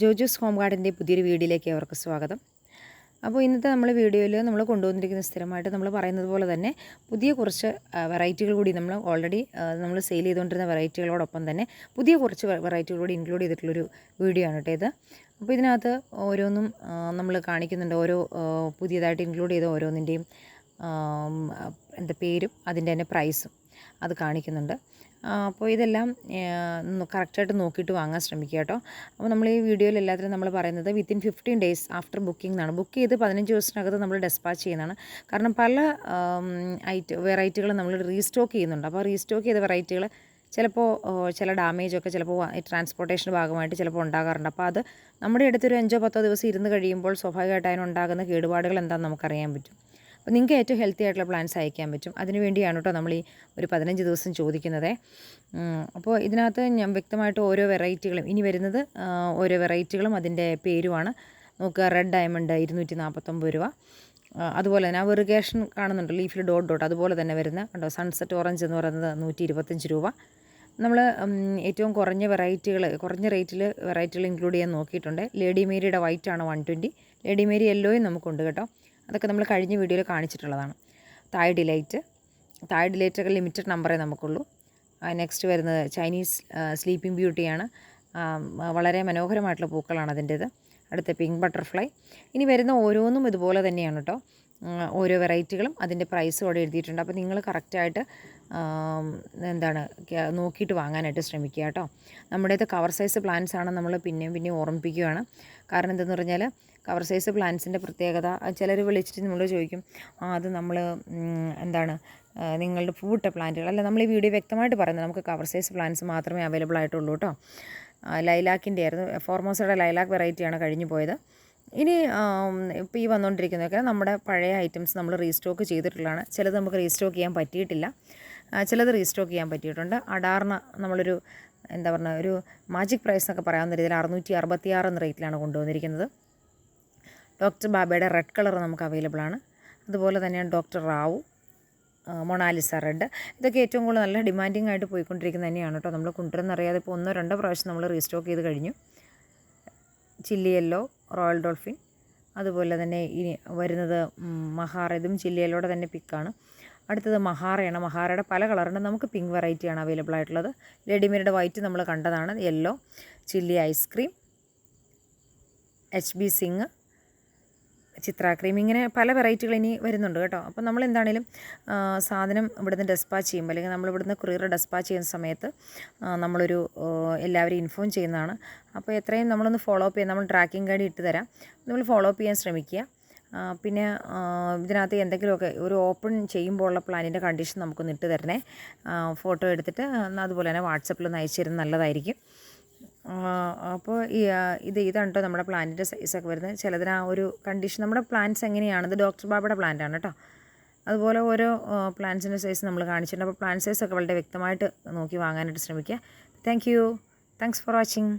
Jojo's home ഗാർഡിന്റെ പുതിയൊരു വീഡിയോയിലേക്ക് അവർക്ക് സ്വാഗതം. അപ്പോൾ ഇന്നത്തെ നമ്മൾ വീഡിയോയിൽ നമ്മൾ കൊണ്ടുവന്നിരിക്കുന്ന സ്ഥിരമായിട്ട് നമ്മൾ പറയുന്നത് പോലെ തന്നെ പുതിയ കുറച്ച് വെറൈറ്റികൾ കൂടി നമ്മൾ ഓൾറെഡി നമ്മൾ സെയിൽ ചെയ്തുകൊണ്ടിരുന്ന വെറൈറ്റികളോടൊപ്പം തന്നെ പുതിയ കുറച്ച് വെറൈറ്റികൾ കൂടി ഇൻക്ലൂഡ് ചെയ്തിട്ടുള്ളൊരു വീഡിയോ ആണ് കേട്ടോ ഇത്. അപ്പോൾ ഇതിനകത്ത് ഓരോന്നും നമ്മൾ കാണിക്കുന്നുണ്ട്. ഓരോ പുതിയതായിട്ട് ഇൻക്ലൂഡ് ചെയ്ത ഓരോന്നിന്റെയും എന്താ പേരും അതിന്റെ തന്നെ പ്രൈസും അത് കാണിക്കുന്നുണ്ട്. അപ്പോൾ ഇതെല്ലാം കറക്റ്റായിട്ട് നോക്കിയിട്ട് വാങ്ങാൻ ശ്രമിക്കുക കേട്ടോ. അപ്പോൾ നമ്മൾ ഈ വീഡിയോയിൽ എല്ലാത്തിനും നമ്മൾ പറയുന്നത് within fifteen days after booking എന്നാണ് ബുക്ക് ചെയ്ത് പതിനഞ്ച് ദിവസത്തിനകത്ത് നമ്മൾ ഡെസ്പാച്ച് ചെയ്യുന്നതാണ്. കാരണം പല ഐറ്റ വെറൈറ്റികൾ നമ്മൾ റീസ്റ്റോക്ക് ചെയ്യുന്നുണ്ട്. അപ്പോൾ റീസ്റ്റോക്ക് ചെയ്ത വെറൈറ്റികൾ ചിലപ്പോൾ ചില ഡാമേജൊക്കെ ചിലപ്പോൾ ട്രാൻസ്പോർട്ടേഷന്റെ ഭാഗമായിട്ട് ചിലപ്പോൾ ഉണ്ടാകാറുണ്ട്. അപ്പോൾ അത് നമ്മുടെ അടുത്തൊരു അഞ്ചോ പത്തോ ദിവസം ഇരുന്ന് കഴിയുമ്പോൾ സ്വാഭാവികമായിട്ട് അതിനുണ്ടാകുന്ന കേടുപാടുകൾ എന്താണെന്ന് നമുക്കറിയാൻ പറ്റും. അപ്പോൾ നിങ്ങൾക്ക് ഏറ്റവും ഹെൽത്തി ആയിട്ടുള്ള പ്ലാൻസ് അയക്കാൻ പറ്റും. അതിന് വേണ്ടിയാണ് കേട്ടോ നമ്മൾ ഈ ഒരു പതിനഞ്ച് ദിവസം ചോദിക്കുന്നത്. അപ്പോൾ ഇതിനകത്ത് ഞാൻ വ്യക്തമായിട്ട് ഓരോ വെറൈറ്റികളും ഇനി വരുന്നത് ഓരോ വെറൈറ്റികളും അതിന്റെ പേരുമാണ് നോക്കുക റെഡ് ഡയമണ്ട് ഇരുന്നൂറ്റി നാൽപ്പത്തൊമ്പത് രൂപ. അതുപോലെ തന്നെ ആ വെറിഗേഷൻ കാണുന്നുണ്ട് ലീഫിൽ ഡോട്ട് ഡോട്ട് അതുപോലെ തന്നെ വരുന്ന കണ്ടോ സൺസെറ്റ് ഓറഞ്ച് എന്ന് പറയുന്നത് നൂറ്റി ഇരുപത്തഞ്ച് രൂപ നമ്മൾ ഏറ്റവും കുറഞ്ഞ വെറൈറ്റികൾ കുറഞ്ഞ റേറ്റിൽ വെറൈറ്റികൾ ഇൻക്ലൂഡ് ചെയ്യാൻ നോക്കിയിട്ടുണ്ട്. ലേഡി മേരിയുടെ വൈറ്റ് ആണ് വൺ ട്വന്റി ലേഡി മേരി യെല്ലോയും നമുക്കുണ്ട് കേട്ടോ. അതൊക്കെ നമ്മൾ കഴിഞ്ഞ വീഡിയോയിൽ കാണിച്ചിട്ടുള്ളതാണ്. തായ് ഡിലൈറ്റ് തായ് ഡിലൈറ്റൊക്കെ ലിമിറ്റഡ് നമ്പറേ നമുക്കുള്ളൂ. നെക്സ്റ്റ് വരുന്നത് ചൈനീസ് സ്ലീപ്പിംഗ് ബ്യൂട്ടിയാണ് വളരെ മനോഹരമായിട്ടുള്ള പൂക്കളാണ് അതിന്റേത്. അടുത്ത പിങ്ക് ബട്ടർഫ്ലൈ ഇനി വരുന്ന ഓരോന്നും ഇതുപോലെ തന്നെയാണ് കേട്ടോ ഓരോ വെറൈറ്റികളും അതിന്റെ പ്രൈസും അവിടെ എഴുതിയിട്ടുണ്ട്. അപ്പോൾ നിങ്ങൾ കറക്റ്റായിട്ട് എന്താണ് നോക്കിയിട്ട് വാങ്ങാനായിട്ട് ശ്രമിക്കുക കേട്ടോ. നമ്മുടേത് കവർ സൈസ് പ്ലാന്റ്സ് ആണ് നമ്മൾ പിന്നെയും പിന്നെയും ഓർമ്മിപ്പിക്കുകയാണ്. കാരണം എന്തെന്ന് പറഞ്ഞാൽ കവർ സൈസ് പ്ലാന്റ്സിന്റെ പ്രത്യേകത ചിലർ വിളിച്ചിട്ട് നമ്മൾ ചോദിക്കും ആ അത് നമ്മൾ എന്താണ് നിങ്ങളുടെ പൂവിട്ട പ്ലാന്റുകൾ അല്ല നമ്മൾ ഈ വീഡിയോ വ്യക്തമായിട്ട് പറയുന്നത് നമുക്ക് കവർ സൈസ് പ്ലാന്റ്സ് മാത്രമേ അവൈലബിൾ ആയിട്ടുള്ളൂ കേട്ടോ. ലൈലാക്കിന്റെ ആയിരുന്നു ഫോർമോസയുടെ ലൈലാക്ക് വെറൈറ്റിയാണ് കഴിഞ്ഞു പോയത്. ഇനി ഇപ്പോൾ ഈ വന്നുകൊണ്ടിരിക്കുന്നതൊക്കെ നമ്മുടെ പഴയ ഐറ്റംസ് നമ്മൾ റീസ്റ്റോക്ക് ചെയ്തിട്ടുള്ളതാണ്. ചിലത് നമുക്ക് റീസ്റ്റോക്ക് ചെയ്യാൻ പറ്റിയിട്ടില്ല. ചിലത് റീസ്റ്റോക്ക് ചെയ്യാൻ പറ്റിയിട്ടുണ്ട്. അടാർണ നമ്മളൊരു എന്താ പറയുക ഒരു മാജിക് പ്രൈസ് എന്നൊക്കെ പറയാവുന്ന രീതിയിൽ അറുന്നൂറ്റി അറുപത്തി ആറ് എന്ന റേറ്റിലാണ് കൊണ്ടുവന്നിരിക്കുന്നത്. ഡോക്ടർ ബാബയുടെ റെഡ് കളർ നമുക്ക് അവൈലബിൾ ആണ്. അതുപോലെ തന്നെയാണ് ഡോക്ടർ റാവു മൊണാലിസ റെഡ്. ഇതൊക്കെ ഏറ്റവും കൂടുതൽ നല്ല ഡിമാൻഡിങ് ആയിട്ട് പോയിക്കൊണ്ടിരിക്കുന്നത് തന്നെയാണ് കേട്ടോ. നമ്മൾ കൊണ്ടുവരുന്നറിയാതെ ഇപ്പോൾ ഒന്നോ രണ്ടോ പ്രാവശ്യം നമ്മൾ റീസ്റ്റോക്ക് ചെയ്ത് കഴിഞ്ഞു. Chilli yellow royal dolphin. അതുപോലെ തന്നെ ഇനി വരുന്നത് മഹാറ ഇതും ജില്ലയിലൂടെ തന്നെ പിക്കാണ്. അടുത്തത് മഹാറയാണ്. മഹാറയുടെ പല കളറുണ്ട് നമുക്ക് പിങ്ക് വെറൈറ്റിയാണ് അവൈലബിൾ ആയിട്ടുള്ളത്. റെഡിമെയ്ഡ് വൈറ്റ് നമ്മൾ കണ്ടതാണ്. Yellow chilli ice cream H B Singh Chitra cream ഇങ്ങനെ പല വെറൈറ്റികൾ ഇനി വരുന്നുണ്ട് കേട്ടോ. അപ്പോൾ നമ്മൾ എന്താണേലും സാധനം ഇവിടുന്ന് ഡെസ്പാച്ച് ചെയ്യുമ്പോൾ അല്ലെങ്കിൽ നമ്മൾ ഇവിടുന്ന് കുറിയർ ഡെസ്പാച്ച് ചെയ്യുന്ന സമയത്ത് നമ്മളൊരു എല്ലാവരും ഇൻഫോം ചെയ്യുന്നതാണ്. അപ്പോൾ എത്രയും നമ്മളൊന്ന് ഫോളോ അപ്പ് ചെയ്യാൻ നമ്മൾ ട്രാക്കിംഗ് ഗൈഡ് ഇട്ട് തരാം. നമ്മൾ ഫോളോ അപ്പ് ചെയ്യാൻ ശ്രമിക്കുക. പിന്നെ ഇതിനകത്ത് എന്തെങ്കിലുമൊക്കെ ഒരു ഓപ്പൺ ചെയ്യുമ്പോൾ ഉള്ള പ്ലാനിന്റെ കണ്ടീഷൻ നമുക്കൊന്ന് ഇട്ട് തരണേ. ഫോട്ടോ എടുത്തിട്ട് അതുപോലെ തന്നെ വാട്സപ്പിൽ ഒന്ന് നല്ലതായിരിക്കും. അപ്പോൾ ഇത് ഇതാണ് കേട്ടോ നമ്മുടെ പ്ലാന്റിന്റെ സൈസൊക്കെ വരുന്നത്. ചിലതിന് ആ ഒരു കണ്ടീഷൻ നമ്മുടെ പ്ലാന്റ്സ് എങ്ങനെയാണ്? ഇത് ഡോക്ടർ ബാബയുടെ പ്ലാന്റ് ആണ് കേട്ടോ അതുപോലെ ഓരോ പ്ലാന്റ്സിന്റെ സൈസ് നമ്മൾ കാണിച്ചിട്ടുണ്ട്. അപ്പോൾ പ്ലാന്റ് സൈസൊക്കെ വളരെ വ്യക്തമായിട്ട് നോക്കി വാങ്ങാനായിട്ട് ശ്രമിക്കുക. Thank you thanks for watching